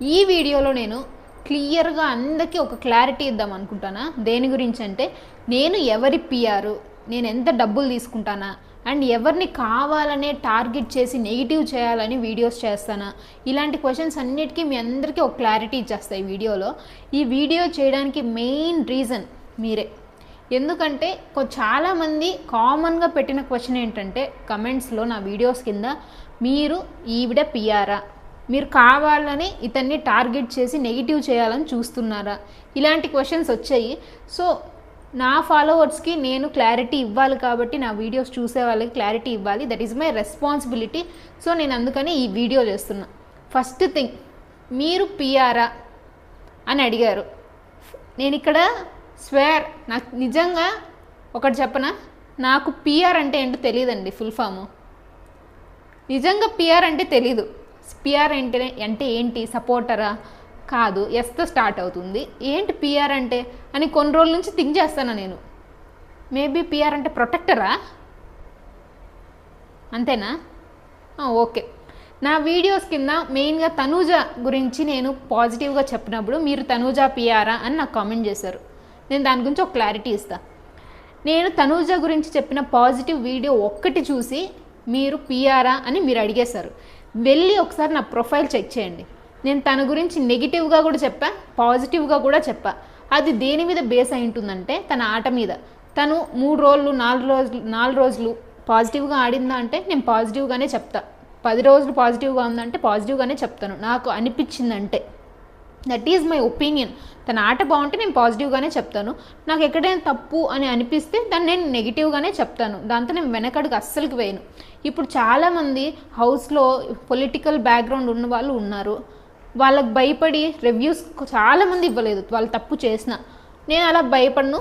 ఈ వీడియోలో నేను క్లియర్గా అందరికీ ఒక క్లారిటీ ఇద్దాం అనుకుంటానా? దేని గురించి అంటే నేను ఎవరి పిఆర్ నేను ఎంత డబ్బులు తీసుకుంటానా? అండ్ ఎవరిని కావాలనే టార్గెట్ చేసి నెగిటివ్ చేయాలని వీడియోస్ చేస్తానా? ఇలాంటి క్వశ్చన్స్ అన్నిటికీ మీ అందరికీ ఒక క్లారిటీ ఇచ్చేస్తాయి వీడియోలో. ఈ వీడియో చేయడానికి మెయిన్ రీజన్ మీరే. ఎందుకంటే చాలామంది కామన్గా పెట్టిన క్వశ్చన్ ఏంటంటే కమెంట్స్లో నా వీడియోస్ కింద మీరు ఈవిడ పిఆరా మీరు కావాలని ఇతన్ని టార్గెట్ చేసి నెగిటివ్ చేయాలని చూస్తున్నారా? ఇలాంటి క్వశ్చన్స్ వచ్చాయి. సో నా ఫాలోవర్స్కి నేను క్లారిటీ ఇవ్వాలి కాబట్టి నా వీడియోస్ చూసే వాళ్ళకి క్లారిటీ ఇవ్వాలి. That is my responsibility so నేను అందుకని ఈ వీడియో చేస్తున్నా. ఫస్ట్ థింగ్ మీరు పిఆరా అని అడిగారు. నేను ఇక్కడ స్వేర్ నాకు నిజంగా ఒకటి చెప్పనా? నాకు పిఆర్ అంటే ఏంటో తెలియదండి ఫుల్ ఫామ్ నిజంగా పిఆర్ అంటే తెలీదు. పిఆర్ అంటే అంటే ఏంటి? సపోర్టరా? కాదు ఎస్తో స్టార్ట్ అవుతుంది. ఏంటి పిఆర్ అంటే? అని కొన్ని రోజుల నుంచి థింక్ చేస్తాను నేను. మేబీ పిఆర్ అంటే ప్రొటెక్టరా? అంతేనా? ఓకే. నా వీడియోస్ కింద మెయిన్గా తనూజ గురించి నేను పాజిటివ్గా చెప్పినప్పుడు మీరు తనూజ పిఆరా అని నాకు కామెంట్ చేశారు. నేను దాని గురించి ఒక క్లారిటీ ఇస్తా. నేను తనూజ గురించి చెప్పిన పాజిటివ్ వీడియో ఒక్కటి చూసి మీరు పిఆరా అని మీరు అడిగేశారు. వెళ్ళి ఒకసారి నా ప్రొఫైల్ చెక్ చేయండి. నేను తన గురించి నెగిటివ్గా కూడా చెప్పా పాజిటివ్గా కూడా చెప్పా. అది దేని మీద బేస్ అయి ఉంటుందంటే తన ఆట మీద. తను మూడు రోజులు నాలుగు రోజులు నాలుగు రోజులు పాజిటివ్గా ఆడిందా అంటే నేను పాజిటివ్గానే చెప్తా. పది రోజులు పాజిటివ్గా ఉందంటే పాజిటివ్గానే చెప్తాను. నాకు అనిపించిందంటే. దట్ ఈజ్ మై ఒపీనియన్ తన ఆట బాగుంటే నేను పాజిటివ్గానే చెప్తాను. నాకు ఎక్కడైనా తప్పు అని అనిపిస్తే దాన్ని నేను నెగిటివ్గానే చెప్తాను. దాంతో నేను వెనకడుగు అస్సలకి వేయను. ఇప్పుడు చాలామంది హౌస్లో పొలిటికల్ బ్యాక్గ్రౌండ్ ఉన్న వాళ్ళు ఉన్నారు. వాళ్ళకి భయపడి రివ్యూస్ చాలామంది ఇవ్వలేదు. వాళ్ళు తప్పు చేసిన. నేను అలా భయపడను.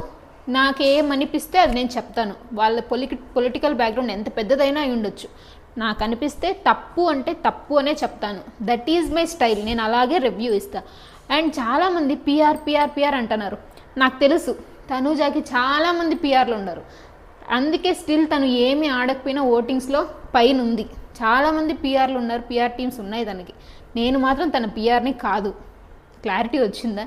నాకేమనిపిస్తే అది నేను చెప్తాను. వాళ్ళ పొలిటి పొలిటికల్ బ్యాక్గ్రౌండ్ ఎంత పెద్దదైనా అయి ఉండొచ్చు నాకు అనిపిస్తే తప్పు అంటే తప్పు అనే చెప్తాను. దట్ ఈజ్ మై స్టైల్ నేను అలాగే రివ్యూ ఇస్తాను అండ్ చాలామంది పిఆర్ పిఆర్ పిఆర్ అంటున్నారు. నాకు తెలుసు. తనూజాకి చాలామంది పిఆర్లు ఉన్నారు అందుకే స్టిల్ తను ఏమి ఆడకపోయినా ఓటింగ్స్లో పైన ఉంది. చాలామంది పిఆర్లు ఉన్నారు. పిఆర్ టీమ్స్ ఉన్నాయి తనకి. నేను మాత్రం తన పిఆర్ని కాదు. క్లారిటీ వచ్చిందా?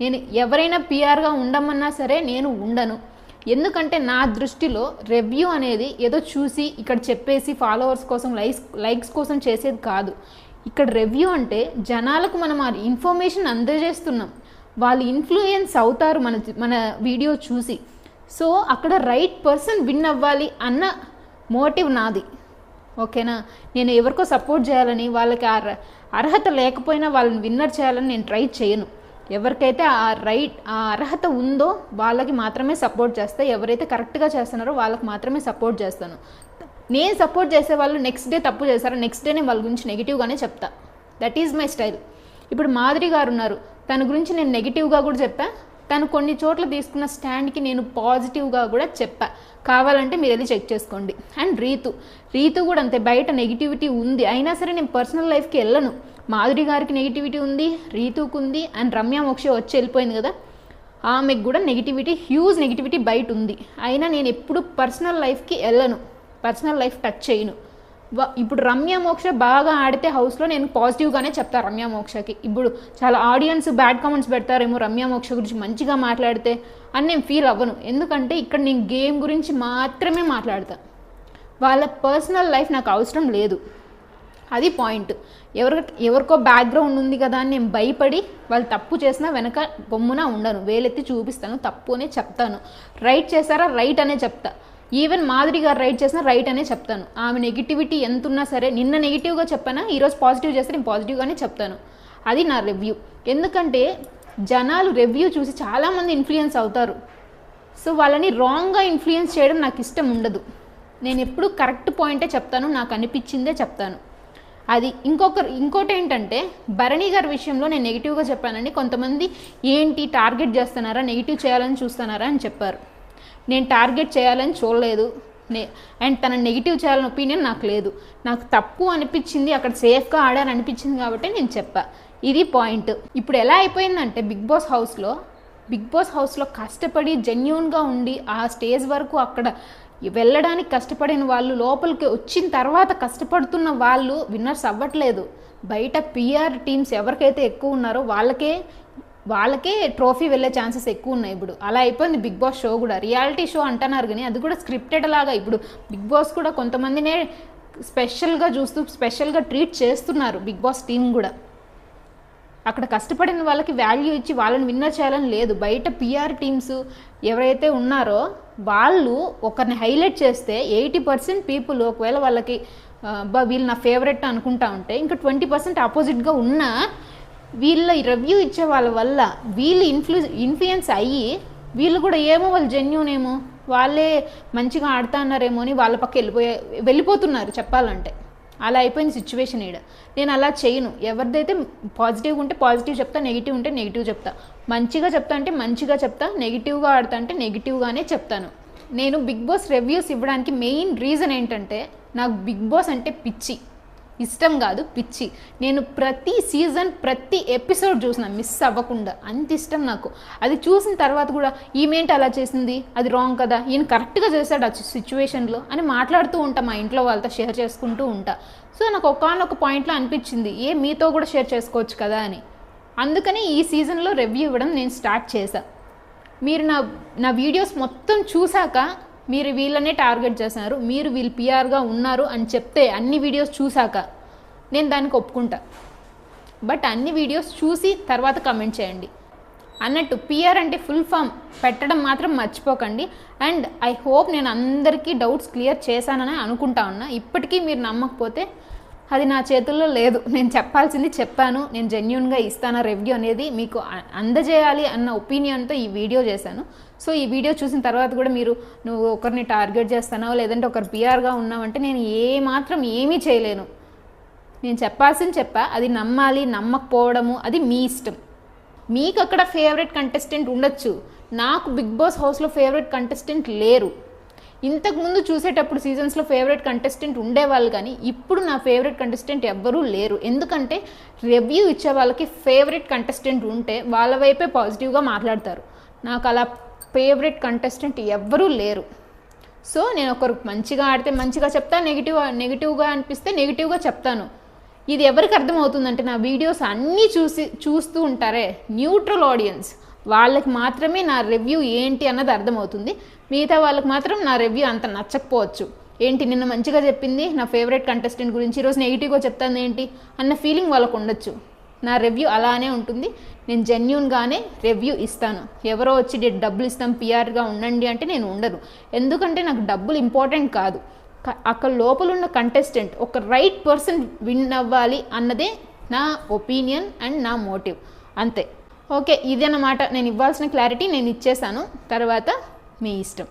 నేను ఎవరైనా పిఆర్గా ఉండమన్నా సరే నేను ఉండను. ఎందుకంటే నా దృష్టిలో రివ్యూ అనేది ఏదో చూసి ఇక్కడ చెప్పేసి ఫాలోవర్స్ కోసం లైక్స్ లైక్స్ కోసం చేసేది కాదు. ఇక్కడ రివ్యూ అంటే జనాలకు మనం ఆ ఇన్ఫర్మేషన్ అందజేస్తున్నాం. వాళ్ళు ఇన్ఫ్లుయెన్స్ అవుతారు మన మన వీడియో చూసి. సో అక్కడ రైట్ పర్సన్ విన్ అవ్వాలి అన్న మోటివ్ నాది. ఓకేనా నేను ఎవరికో సపోర్ట్ చేయాలని వాళ్ళకి ఆ అర్హత లేకపోయినా వాళ్ళని విన్నర్ చేయాలని నేను ట్రై చేయను. ఎవరికైతే ఆ రైట్ ఆ అర్హత ఉందో వాళ్ళకి మాత్రమే సపోర్ట్ చేస్తా ఎవరైతే కరెక్ట్గా చేస్తున్నారో వాళ్ళకి మాత్రమే సపోర్ట్ చేస్తాను. నేను సపోర్ట్ చేసే వాళ్ళు నెక్స్ట్ డే తప్పు చేశారో నెక్స్ట్ డే నేను వాళ్ళ గురించి నెగిటివ్గానే చెప్తా. దట్ ఈజ్ మై స్టైల్ ఇప్పుడు మాధురి గారు ఉన్నారు. తన గురించి నేను నెగిటివ్గా కూడా చెప్పా. తను కొన్ని చోట్ల తీసుకున్న స్టాండ్కి నేను పాజిటివ్గా కూడా చెప్పా. కావాలంటే మీరు వెళ్ళి చెక్ చేసుకోండి. అండ్ రీతు. రీతు కూడా అంతే బయట నెగిటివిటీ ఉంది. అయినా సరే నేను పర్సనల్ లైఫ్కి వెళ్ళను. మాధురి గారికి నెగిటివిటీ ఉంది రీతుకు ఉంది అండ్ రమ్య మోక్ష వచ్చి వెళ్ళిపోయింది కదా. ఆమెకు కూడా నెగిటివిటీ హ్యూజ్ నెగిటివిటీ బయట ఉంది. అయినా నేను ఎప్పుడు పర్సనల్ లైఫ్కి వెళ్ళను. పర్సనల్ లైఫ్ టచ్ చేయను. వ- ఇప్పుడు రమ్య మోక్ష బాగా ఆడితే హౌస్లో నేను పాజిటివ్గానే చెప్తాను రమ్య మోక్షకి. ఇప్పుడు చాలా ఆడియన్స్ బ్యాడ్ కామెంట్స్ పెడతారేమో రమ్య మోక్ష గురించి మంచిగా మాట్లాడితే అని నేను ఫీల్ అవ్వను. ఎందుకంటే ఇక్కడ నేను గేమ్ గురించి మాత్రమే మాట్లాడతాను వాళ్ళ పర్సనల్ లైఫ్ నాకు అవసరం లేదు. అది పాయింట్. ఎవరి ఎవరికో బ్యాక్గ్రౌండ్ ఉంది కదా అని నేను భయపడి వాళ్ళు తప్పు చేసినా వెనక బొమ్మున ఉండను. వేలెత్తి చూపిస్తాను. తప్పు అనే చెప్తాను. రైట్ చేశారా? రైట్ అనే చెప్తా. ఈవెన్ మాధురి గారు రైట్ చేసినా రైట్ అనే చెప్తాను. ఆమె నెగిటివిటీ ఎంత ఉన్నా సరే నిన్న నెగిటివ్గా చెప్పానా? ఈరోజు పాజిటివ్ చేస్తే నేను పాజిటివ్గానే చెప్తాను. అది నా రివ్యూ. ఎందుకంటే జనాలు రివ్యూ చూసి చాలామంది ఇన్ఫ్లుయెన్స్ అవుతారు. సో వాళ్ళని రాంగ్గా ఇన్ఫ్లుయెన్స్ చేయడం నాకు ఇష్టం ఉండదు. నేను ఎప్పుడు కరెక్ట్ పాయింటే చెప్తాను. నాకు అనిపించిందే చెప్తాను. అది ఇంకొక ఇంకోటి ఏంటంటే భరణి గారి విషయంలో నేను నెగిటివ్గా చెప్పానండి. కొంతమంది ఏంటి టార్గెట్ చేస్తున్నారా నెగిటివ్ చేయాలని చూస్తున్నారా అని చెప్పారు. నేను టార్గెట్ చేయాలని చూడలేదు. నే అండ్ తన నెగిటివ్ చేయాలని ఒపీనియన్ నాకు లేదు. నాకు తప్పు అనిపించింది అక్కడ సేఫ్గా ఆడాలని అనిపించింది కాబట్టి నేను చెప్పా. ఇది పాయింట్ ఇప్పుడు ఎలా అయిపోయిందంటే బిగ్ బాస్ హౌస్లో బిగ్ బాస్ హౌస్లో కష్టపడి జెన్యున్గా ఉండి ఆ స్టేజ్ వరకు అక్కడ వెళ్ళడానికి కష్టపడిన వాళ్ళు లోపలికి వచ్చిన తర్వాత కష్టపడుతున్న వాళ్ళు విన్నర్స్ అవ్వట్లేదు. బయట పిఆర్ టీమ్స్ ఎవరికైతే ఎక్కువ ఉన్నారో వాళ్ళకే వాళ్ళకే ట్రోఫీ వెళ్ళే ఛాన్సెస్ ఎక్కువ ఉన్నాయి ఇప్పుడు. అలా అయిపోయింది బిగ్ బాస్ షో కూడా. రియాలిటీ షో అంటున్నారు కానీ అది కూడా స్క్రిప్టెడ్ లాగా ఇప్పుడు బిగ్ బాస్ కూడా కొంతమందినే స్పెషల్గా చూస్తూ స్పెషల్గా ట్రీట్ చేస్తున్నారు బిగ్ బాస్ టీం కూడా. అక్కడ కష్టపడిన వాళ్ళకి వాల్యూ ఇచ్చి వాళ్ళని విన్నర్ చేయాలని లేదు. బయట పిఆర్ టీమ్స్ ఎవరైతే ఉన్నారో వాళ్ళు ఒకరిని హైలైట్ చేస్తే ఎయిటీ పర్సెంట్ పీపుల్ ఒకవేళ వాళ్ళకి వీళ్ళు నా ఫేవరెట్ అనుకుంటా ఉంటే ఇంకా ట్వంటీ పర్సెంట్ ఆపోజిట్గా ఉన్నా వీళ్ళ రివ్యూ ఇచ్చే వాళ్ళ వల్ల వీళ్ళు ఇన్ఫ్లు ఇన్ఫ్లుయెన్స్ అయ్యి వీళ్ళు కూడా ఏమో వాళ్ళు జెన్యున్ ఏమో వాళ్ళే మంచిగా ఆడుతా అన్నారేమో అని వాళ్ళ పక్క వెళ్ళిపోయే వెళ్ళిపోతున్నారు చెప్పాలంటే. అలా అయిపోయిన సిచ్యువేషన్ ఈడ. నేను అలా చేయను. ఎవరిదైతే పాజిటివ్గా ఉంటే పాజిటివ్ చెప్తా నెగిటివ్ ఉంటే నెగిటివ్ చెప్తా. మంచిగా చెప్తా అంటే మంచిగా చెప్తా నెగిటివ్గా ఆడతా అంటే నెగిటివ్గానే చెప్తాను. నేను బిగ్ బాస్ రివ్యూస్ ఇవ్వడానికి మెయిన్ రీజన్ ఏంటంటే నాకు బిగ్ బాస్ అంటే పిచ్చి. ఇష్టం కాదు పిచ్చి. నేను ప్రతి సీజన్ ప్రతి ఎపిసోడ్ చూసిన మిస్ అవ్వకుండా అంత ఇష్టం నాకు. అది చూసిన తర్వాత కూడా ఈమెంటి అలా చేసింది? అది రాంగ్ కదా? ఈయన కరెక్ట్గా చేశాడు ఆ సిచ్యువేషన్లో అని మాట్లాడుతూ ఉంటా మా ఇంట్లో వాళ్ళతో షేర్ చేసుకుంటూ ఉంటా. సో నాకు ఒకనొక పాయింట్లో అనిపించింది ఏ మీతో కూడా షేర్ చేసుకోవచ్చు కదా అని. అందుకని ఈ సీజన్లో రివ్యూ ఇవ్వడం నేను స్టార్ట్ చేశాను మీరు నా నా వీడియోస్ మొత్తం చూశాక మీరు వీళ్ళనే టార్గెట్ చేస్తున్నారు మీరు వీళ్ళు పిఆర్గా ఉన్నారు అని చెప్తే అన్ని వీడియోస్ చూశాక నేను దానికి ఒప్పుకుంటా. బట్ అన్ని వీడియోస్ చూసి తర్వాత కమెంట్ చేయండి. అన్నట్టు పిఆర్ అంటే ఫుల్ ఫామ్ పెట్టడం మాత్రం మర్చిపోకండి. అండ్ ఐ హోప్ నేను అందరికీ డౌట్స్ క్లియర్ చేశానని అనుకుంటా ఉన్నా. ఇప్పటికీ మీరు నమ్మకపోతే అది నా చేతుల్లో లేదు. నేను చెప్పాల్సింది చెప్పాను. నేను జెన్యున్గా ఇస్తాను రివ్యూ అనేది మీకు అందజేయాలి అన్న ఒపీనియన్తో ఈ వీడియో చేశాను. సో ఈ వీడియో చూసిన తర్వాత కూడా మీరు నువ్వు ఒకరిని టార్గెట్ చేస్తున్నావు లేదంటే ఒకరు పిఆర్గా ఉన్నావంటే నేను ఏ మాత్రం ఏమీ చేయలేను. నేను చెప్పాల్సింది చెప్పా అది నమ్మాలి నమ్మకపోవడము అది మీ ఇష్టం. మీకు అక్కడ ఫేవరెట్ కంటెస్టెంట్ ఉండొచ్చు. నాకు బిగ్ బాస్ హౌస్లో ఫేవరెట్ కంటెస్టెంట్ లేరు. ఇంతకుముందు చూసేటప్పుడు సీజన్స్లో ఫేవరెట్ కంటెస్టెంట్ ఉండేవాళ్ళు కానీ ఇప్పుడు నా ఫేవరెట్ కంటెస్టెంట్ ఎవ్వరూ లేరు. ఎందుకంటే రివ్యూ ఇచ్చే వాళ్ళకి ఫేవరెట్ కంటెస్టెంట్ ఉంటే వాళ్ళ వైపే పాజిటివ్గా మాట్లాడతారు. నాకు అలా ఫేవరెట్ కంటెస్టెంట్ ఎవ్వరూ లేరు. సో నేను ఒకరు మంచిగా ఆడితే మంచిగా చెప్తాను నెగిటివ్ నెగిటివ్గా అనిపిస్తే నెగిటివ్గా చెప్తాను. ఇది ఎవరికి అర్థమవుతుందంటే నా వీడియోస్ అన్నీ చూసి చూస్తూ ఉంటారే న్యూట్రల్ ఆడియన్స్. వాళ్ళకి మాత్రమే నా రివ్యూ ఏంటి అన్నది అర్థమవుతుంది. మిగతా వాళ్ళకి మాత్రం నా రివ్యూ అంత నచ్చకపోవచ్చు. ఏంటి నిన్న మంచిగా చెప్పింది? నా ఫేవరెట్ కంటెస్టెంట్ గురించి ఈరోజు నెగిటివ్గా చెప్తాను ఏంటి? అన్న ఫీలింగ్ వాళ్ళకు ఉండొచ్చు. నా రివ్యూ అలానే ఉంటుంది. నేను జెన్యున్గానే రివ్యూ ఇస్తాను. ఎవరో వచ్చి డబ్బులు ఇస్తాం పిఆర్గా ఉండండి అంటే నేను ఉండను. ఎందుకంటే నాకు డబ్బులు ఇంపార్టెంట్ కాదు. అక్కడ లోపల ఉన్న కంటెస్టెంట్ ఒక రైట్ పర్సన్ విన్ అవ్వాలి అన్నదే నా ఒపీనియన్ అండ్ నా మోటివ్ అంతే. ఓకే ఇదన్నమాట. నేను ఇవ్వాల్సిన క్లారిటీ నేను ఇచ్చేసాను. తర్వాత మీ ఇష్టం.